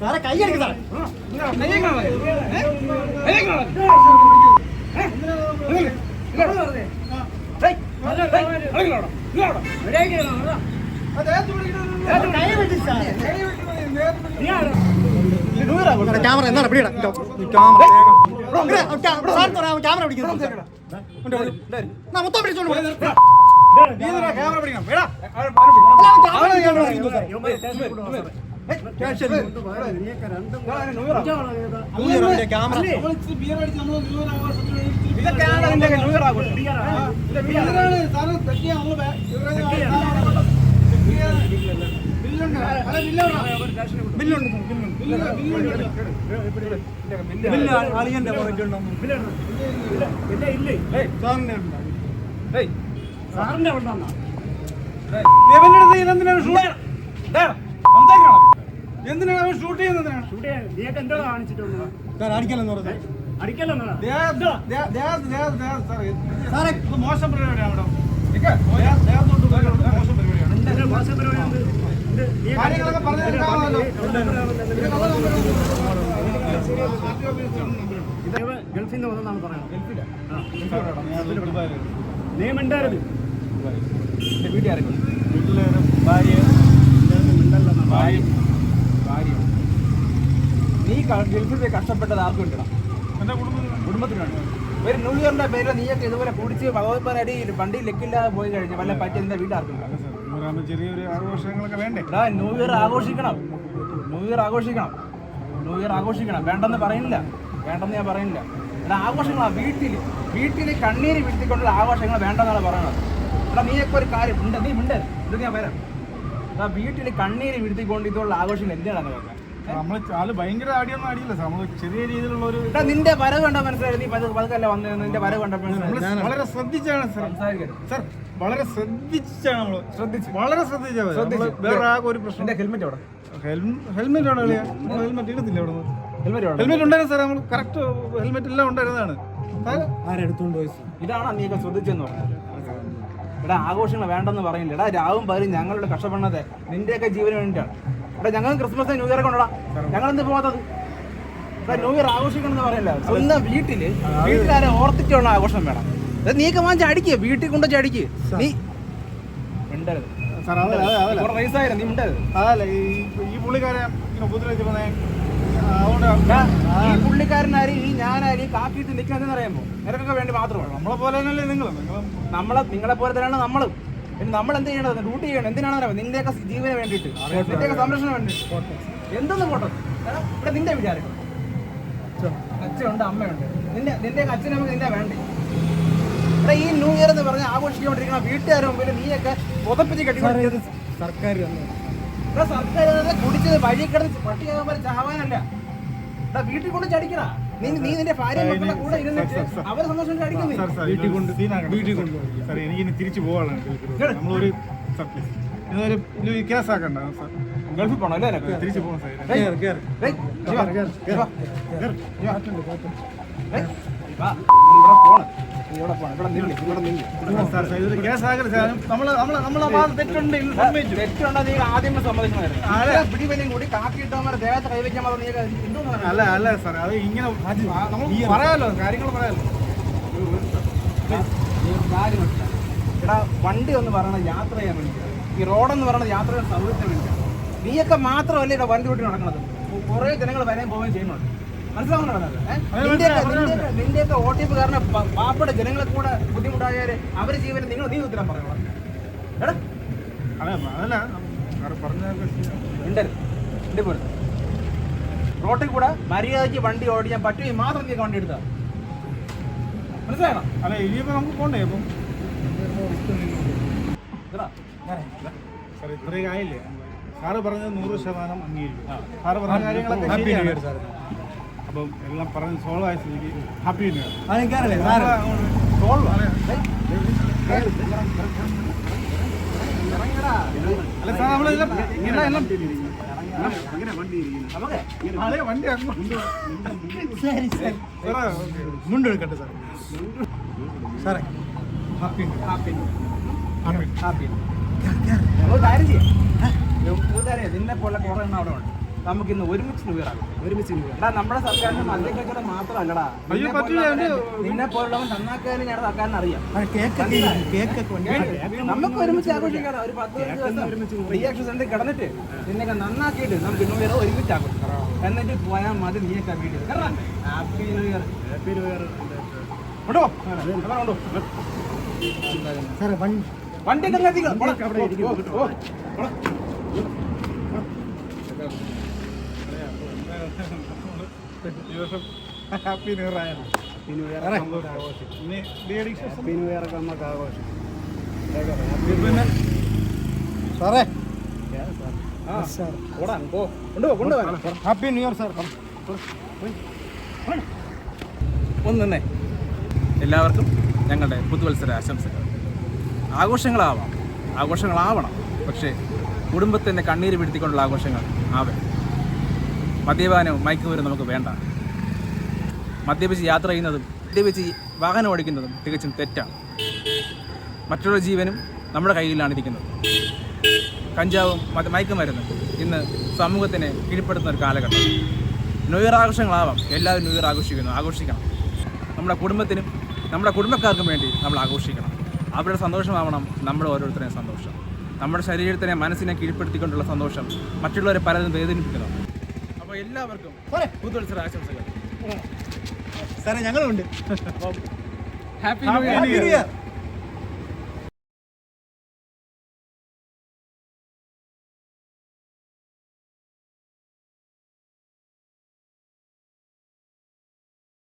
സാറെ കൈ എടുക്ക് സാറേ കൈ വെട്ടി സാറേ ക്യാമറ എന്താണ് പിടിയടാ ക്യാമറ ക്യാമറ പിടിക്കുന്നത് എന്നാ, മൊത്തം പിടിച്ചോണ്ട്. ക്യാമറ പിടിക്കണം പിടിക്കുന്നു ഇതൊക്കെയാണ് ന്യൂ ഇയർ ആഘോഷം അളിയന്റെ അടുത്ത് ഷൂട്ട് എന്തിനാണ് ഷൂട്ട് ചെയ്യുന്നതിനാണ് മോശം പരിപാടിയാണ് ഗൾഫിൽ നിന്ന് വന്നെന്നാണ് പറയുന്നത് ദുബായിൽ നിയമണ്ടായിരുന്നു വീട്ടുകാരൊക്കെ വീട്ടിൽ ഭാര്യ ഭാര്യ ഭാര്യ നീ ഗൾഫിൽ പോയി കഷ്ടപ്പെട്ടത് ആർക്കും ഉണ്ടടാ എന്റെ കുടുംബത്തിനുണ്ട് ഒരു ന്യൂ ഇയറിന്റെ പേരിൽ നീയൊക്കെ ഇതുപോലെ കുടിച്ച് ഭഗവത്മാരടി വണ്ടി ലെക്കില്ലാതെ പോയി കഴിഞ്ഞ് വല്ല പറ്റി എന്താ വീട്ടാർക്കും ചെറിയൊരു ആഘോഷങ്ങളൊക്കെ വേണ്ടേ? എടാ ന്യൂ ഇയർ ആഘോഷിക്കണം. ന്യൂ ഇയർ ആഘോഷിക്കണം. ന്യൂ ഇയർ ആഘോഷിക്കണം. വേണ്ടെന്ന് പറയുന്നില്ല. വേണ്ടെന്ന് ഞാൻ പറയുന്നില്ല. എടാ ആഘോഷങ്ങളാണ് വീട്ടിൽ വീട്ടിൽ കണ്ണീര് വീഴ്ത്തിക്കൊണ്ടുള്ള ആഘോഷങ്ങൾ വേണ്ടെന്നാണ് പറയുന്നത്. എടാ നീയൊക്കെ ഒരു കാര്യം ഉണ്ട്. നീ ഉണ്ട് ഇത് ഞാൻ വരാം. എടാ വീട്ടിൽ കണ്ണീര് വീഴ്ത്തിക്കൊണ്ട് ഇതുള്ള ആഘോഷങ്ങൾ എന്തിനാണ് നോക്കാം നമ്മൾ ആൾ ഭയങ്കര ആടിയൊന്നും ആടിയില്ല സാർ. നമ്മൾ ചെറിയ രീതിയിലുള്ള ഒരു നിന്റെ വരവ് കണ്ടാ മനസ്സിലായി. നീ പതുക്കെ പതുക്കല്ല വന്നത് നിന്റെ വരവ് കണ്ടപ്പോൾ വളരെ ശ്രദ്ധിച്ചാണ് സംസാരിക്കരുത്. സാർ വളരെ ശ്രദ്ധിച്ചാണ് നമ്മൾ ശ്രദ്ധിച്ച്. വളരെ ശ്രദ്ധിച്ചാൽ. വേറെ ആകെ ഒരു പ്രശ്നം ഹെൽമെറ്റ് അവിടെ ഹെൽമെറ്റ് ആണ് കളിയാ. ഹെൽമെറ്റ് ഇടത്തില്ല അവിടെ ഹെൽമെറ്റ് ഹെൽമെറ്റ് ഉണ്ടായിരുന്നു സാർ നമ്മൾ കറക്റ്റ് ഹെൽമെറ്റ് എല്ലാം ഉണ്ടായിരുന്നതാണ്. ആരെടുത്തോണ്ട് പോയി? ഇതാണ് നീയൊക്കെ ശ്രദ്ധിച്ചെന്ന് പറഞ്ഞത്. എടാ ആഘോഷങ്ങൾ വേണ്ടെന്ന് പറയില്ല. എടാ രാവും പകലും ഞങ്ങളുടെ കഷ്ടപ്പെടുന്നത് നിന്റെയൊക്കെ ജീവന് വേണ്ടിയിട്ടാണ്. എടാ ഞങ്ങൾ ക്രിസ്മസ് ന്യൂ ഇയർ കൊണ്ടടാ ഞങ്ങൾ എന്ത് പോകാത്തത് എടാ ന്യൂ ഇയർ ആഘോഷിക്കണം എന്ന് പറയില്ല സ്വന്തം വീട്ടിൽ വീട്ടിലാരെ ഓർത്തിട്ടുള്ള ആഘോഷം വേണം. നീയൊക്കെ വാങ്ങിച്ച് അടിക്കുക വീട്ടിൽ കൊണ്ട് ചടിക്ക് നീ മിണ്ടരുത്. സാർ അതല്ല ഈ ഈ പുള്ളിക്കാരെ പുള്ളിക്കാരനാരും ഈ ഞാനാരും കാക്കിയിട്ട് നിൽക്കുന്നതെന്ന് അറിയാമോ നിനക്കൊക്കെ വേണ്ടി മാത്രമാണ്. നമ്മളെ പോലെ തന്നെയല്ലേ നിങ്ങൾ നിങ്ങൾ നമ്മളെ നിങ്ങളെ പോലെ തന്നെയാണ് നമ്മളും. പിന്നെ നമ്മൾ എന്ത് ചെയ്യണത് ഡ്യൂട്ടി ചെയ്യണം. എന്തിനാണ് അറിയാം നിന്റെയൊക്കെ ജീവന് വേണ്ടിയിട്ട്. നിന്റെയൊക്കെ സംരക്ഷണം വേണ്ടിട്ട് എന്തൊന്നും പോട്ടെ? ഇവിടെ നിന്റെ വിചാരം. അച്ഛനുണ്ട് അമ്മയുണ്ട്. നിന്റെ നിന്റെ അച്ഛനും നിന്നെ വേണ്ടേ? ഇയർ എന്ന് പറഞ്ഞ് ആഘോഷിക്കൊണ്ടിരിക്കുന്ന വീട്ടുകാരുടെ മുമ്പിൽ നീയൊക്കെ പുതപ്പിച്ച് സാറേ, കെട്ടി ഇത് സർക്കാർ ഇവിടെ സർക്കാർ കുടിച്ചത് വഴി കിടന്ന് പട്ടിയാകാൻ പോലെ ചാവാനല്ല ഇവിടെ വീട്ടിൽ കൊണ്ട് ചടിക്കണ നീ നീ നിന്റെ ഭാര്യ മക്കളുടെ കൂടെ ഇരുന്നിട്ട് അവരെ സന്തോഷം അടിക്കുന്നു സാർ സാർ വീട്ടിൽ കൊണ്ട് വീട്ടിൽ കൊണ്ട് സാർ എനിക്ക് ഇനി തിരിച്ചു നമ്മളൊരു ഇതൊരു കേസാക്കണ്ട സാർ ഗൾഫിൽ പോണോ അല്ലേ തിരിച്ചു പോകണം സാർ ഇവിടെ പോണ്. അല്ല. അല്ല സാർ അത് ഇങ്ങനെ പറയാലോ കാര്യങ്ങൾ പറയാലോ. എടാ വണ്ടി ഒന്ന് പറയണ യാത്ര ചെയ്യാൻ വേണ്ടിയാണ് ഈ റോഡെന്ന് പറയുന്നത് യാത്ര ചെയ്യാൻ സൗകര്യത്തിന് വേണ്ടിയാണ് നീയൊക്കെ മാത്രമല്ല ഇവിടെ വണ്ടി കൂട്ടി നടക്കുന്നത് കുറേ ജനങ്ങൾ വരെയും പോവുകയും ചെയ്യുന്നുണ്ട് നിന്റെയൊക്കെ ടി കാരണം പ- ജനങ്ങളെ കൂടെ ബുദ്ധിമുട്ടായാൽ അവരെ ജീവനെ നിങ്ങൾ നീ ഉത്തരം പറയണം റോട്ടിൽ കൂടെ മര്യാദയ്ക്ക് വണ്ടി ഓടിക്കാൻ പറ്റുമെങ്കിൽ മാത്രം നീ വണ്ടി എടുത്താ മനസ്സിലായോ? അല്ല നമുക്ക് പോണ്ടേ സാർ ഇത്രയും ആയില്ലേ? സാറ് പറഞ്ഞത് നൂറ് ശതമാനം അംഗീകരിക്കും. സാറ് പറഞ്ഞ കാര്യങ്ങളൊക്കെ അപ്പം എല്ലാം പറഞ്ഞ് സോൾവ് ആയ സ്ഥിതിക്ക് ഹാപ്പി ന്യൂ. അല്ല സാർ നമ്മളെല്ലാം എല്ലാം ശരി ശരി. സാറേ sir happy happy happy happy നിന്നെ പോലെ കുറെ അവിടെ ഉണ്ട്. നമുക്ക് ഇന്ന് ഒരുമിച്ച് ആകും ഒരുമിച്ച് എടാ നമ്മുടെ സർക്കാരിന്റെ മദ്യക്കച്ചവട മാത്രമല്ലടാ. അയ്യോ, പറ്റില്ല, എന്റെ- നിന്നെ പോലുള്ളവൻ നന്നാക്കാനും ഞങ്ങളുടെ സർക്കാരിന് അറിയാം നമുക്ക് ഒരുമിച്ച് ആഘോഷിക്കാം ഒരു പത്ത് ദിവസം ഫ്രീ ആക്ഷൻ സെന്ററിൽ കിടന്നിട്ട് നിന്നൊക്കെ നന്നാക്കിയിട്ട് നമുക്ക് ന്യൂ ഇയർ ഒരുമിച്ച് ആഘോഷിക്കാം എന്നിട്ട് പോയാൽ മതി നീയൊക്കെ വീട്ടിൽ. Happy new year happy new year കൊണ്ടോ കൊണ്ടോ സാറേ വണ്ടി വണ്ടി ഒക്കെ ഈ വർഷം ഹാപ്പി ന്യൂ ഇയർ ആയാണ്. ഹാപ്പി ന്യൂ ഇയർ ഇനി ഡി ഹാപ്പി ന്യൂ ഇയർ ഒക്കെ നമുക്ക് ആഘോഷം പിന്നെ സാറേ. ഹാപ്പി ന്യൂ ഇയർ സാർ ഒന്നെ എല്ലാവർക്കും ഞങ്ങളുടെ പുതുവത്സര ആശംസകൾ. ആഘോഷങ്ങളാവാം. ആഘോഷങ്ങളാവണം. പക്ഷേ കുടുംബത്തിന്റെ കണ്ണീര് പിടുത്തിക്കൊണ്ടുള്ള ആഘോഷങ്ങൾ ആവേ മദ്യപാനവും മയക്കുമരും നമുക്ക് വേണ്ട. മദ്യപിച്ച് യാത്ര ചെയ്യുന്നതും മദ്യപിച്ച് വാഹനം ഓടിക്കുന്നതും തികച്ചും തെറ്റാണ്. മറ്റുള്ള ജീവനും നമ്മുടെ കയ്യിലാണ് ഇരിക്കുന്നത്. കഞ്ചാവും മയക്കുമരുന്നും ഇന്ന് സമൂഹത്തിനെ കീഴ്പ്പെടുത്തുന്ന ഒരു കാലഘട്ടം. ന്യൂ ആഘോഷങ്ങളാവാം എല്ലാവരും ന്യൂ ആഘോഷിക്കുന്നു ആഘോഷിക്കണം. നമ്മുടെ കുടുംബത്തിനും നമ്മുടെ കുടുംബക്കാർക്കും വേണ്ടി നമ്മൾ ആഘോഷിക്കണം. അവരുടെ സന്തോഷമാവണം നമ്മൾ ഓരോരുത്തരെയും സന്തോഷം. നമ്മുടെ ശരീരത്തിനെ മനസ്സിനെ കീഴ്പ്പെടുത്തിക്കൊണ്ടുള്ള സന്തോഷം മറ്റുള്ളവരെ പലതും വേദനിപ്പിക്കുന്നു. അപ്പോൾ എല്ലാവർക്കും പുതുവത്സര ആശംസകൾ. സാറേ ഞങ്ങളുണ്ട്. Happy new year. New year